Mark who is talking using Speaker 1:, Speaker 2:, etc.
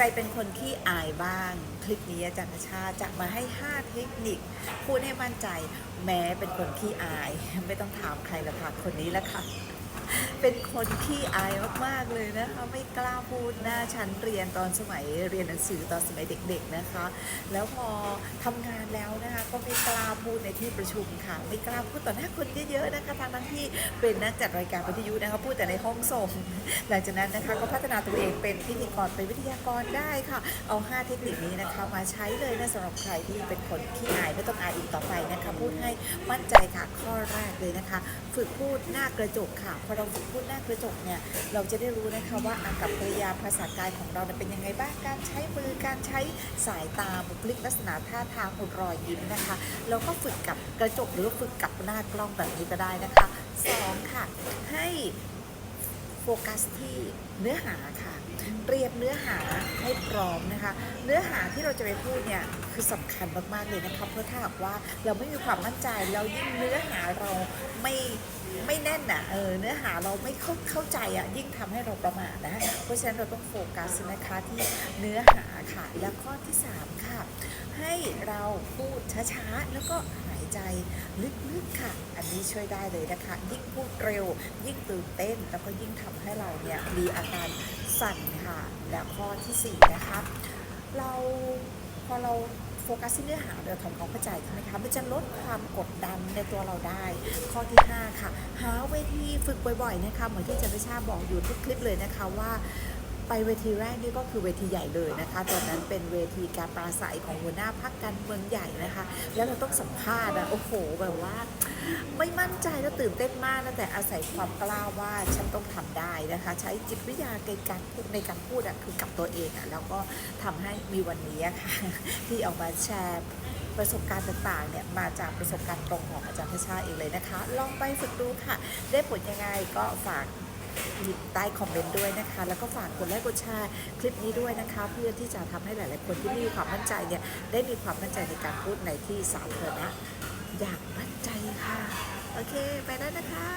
Speaker 1: รเป็นคนที่อายบ้าง คลิปนี้อาจารย์ชาจะมาให้ 5 เทคนิค พูดให้มั่นใจ แม้เป็นคนที่อาย ไม่ต้องถามใครละค่ะคนนี้ละค่ะ เป็นคนที่อายมากๆเลยนะคะไม่กล้าพูดหน้าชั้นเรียนตอนสมัยเรียนหนังสือตอนสมัยเด็ก ๆนะคะ แล้วพอทำงานแล้วนะคะก็ไม่กล้าพูดในที่ประชุมค่ะ ไม่กล้าพูดต่อหน้าคนเยอะๆนะคะทางนั้นที่เป็นนักจัดรายการวิทยุนะคะพูดแต่ในห้องส่งหลังจากนั้นนะคะก็พัฒนาตัวเองเป็นพิธีกรเป็นวิทยากรได้ค่ะ เอา 5 เทคนิคนี้นะคะมาใช้เลยนะสำหรับใครที่เป็นคนที่อายไม่ต้องอายอีกต่อไปนะคะพูดให้มั่นใจค่ะข้อแรกเลยนะคะ ฝึกพูดหน้ากระจกค่ะพอเราฝึกพูดหน้ากระจกเนี่ยเราจะได้รู้นะคะว่าอากับกริยาภาษากายของเราเป็นยังไงบ้างการใช้มือการใช้สายตาบุคลิกลักษณะท่าทางรอยยิ้มนะคะเราก็ฝึกกับกระจกหรือฝึกกับหน้ากล้องแบบนี้ก็ได้นะคะสองค่ะ ให้ โฟกัสที่เนื้อหาค่ะ เตรียมเนื้อหาให้พร้อมนะคะ เนื้อหาที่เราจะไปพูดเนี่ยคือสำคัญมากๆเลยนะคะเพราะถ้าหากว่าเราไม่มีความมั่นใจเรายิ่งเนื้อหาเราไม่ไม่แน่นอะเออเนื้อหาเราไม่เข้าเข้าใจอะยิ่งทำให้เราประมาทนะเพราะฉะนั้นเราต้องโฟกัสนะคะที่เนื้อหาค่ะ แล้วข้อที่สามค่ะ ให้เราพูดช้าๆแล้วก็ห ใจลึกๆค่ะ อันนี้ช่วยได้เลยนะคะ ยิ่งพูดเร็ว ยิ่งตื่นเต้น แล้วก็ยิ่งทำให้เราเนี่ยมีอาการสั่นค่ะ และข้อที่สี่นะคะ เราพอเราโฟกัสที่เนื้อหาเราทำความเข้าใจใช่ไหมคะ มันจะลดความกดดันในตัวเราได้ ข้อที่ 5 ค่ะ หาเวทีฝึกบ่อยๆนะคะ เหมือนที่อาจันทชาบอกอยู่ทุกคลิปเลยนะคะว่า ไปเวทีแรกนี่ก็คือเวทีใหญ่เลยนะคะตอนนั้นเป็นเวทีการปราศัยของหัวหน้าพักการเมืองใหญ่นะคะ แล้วเราต้องสัมภาษณ์อะโอ้โหแบบว่า ไม่มั่นใจแล้วตื่นเต้นมากนะแต่อาศัยความกล้าว่าฉันต้องทำได้นะคะ ใช้จิตวิทยาในการพูดในการพูดอะคือกับตัวเองอะแล้วก็ทำให้มีวันนี้ะค่ะที่ออกมาแชร์ประสบการณ์ต่างๆเนี่ยมาจากประสบการณ์ตรงของอาจารย์ทชาเองเลยนะคะ ลองไปฝึกดูค่ะ ได้ผลยังไงก็ฝาก ใต้คอมเมนต์ด้วยนะคะ แล้วก็ฝากกดไลค์กดแชร์คลิปนี้ด้วยนะคะ เพื่อที่จะทำให้หลาย ๆ คนที่มีความมั่นใจเนี่ยได้มีความมั่นใจในการพูดในที่สาธารณะอย่างมั่นใจค่ะ โอเค ไปแล้วนะคะ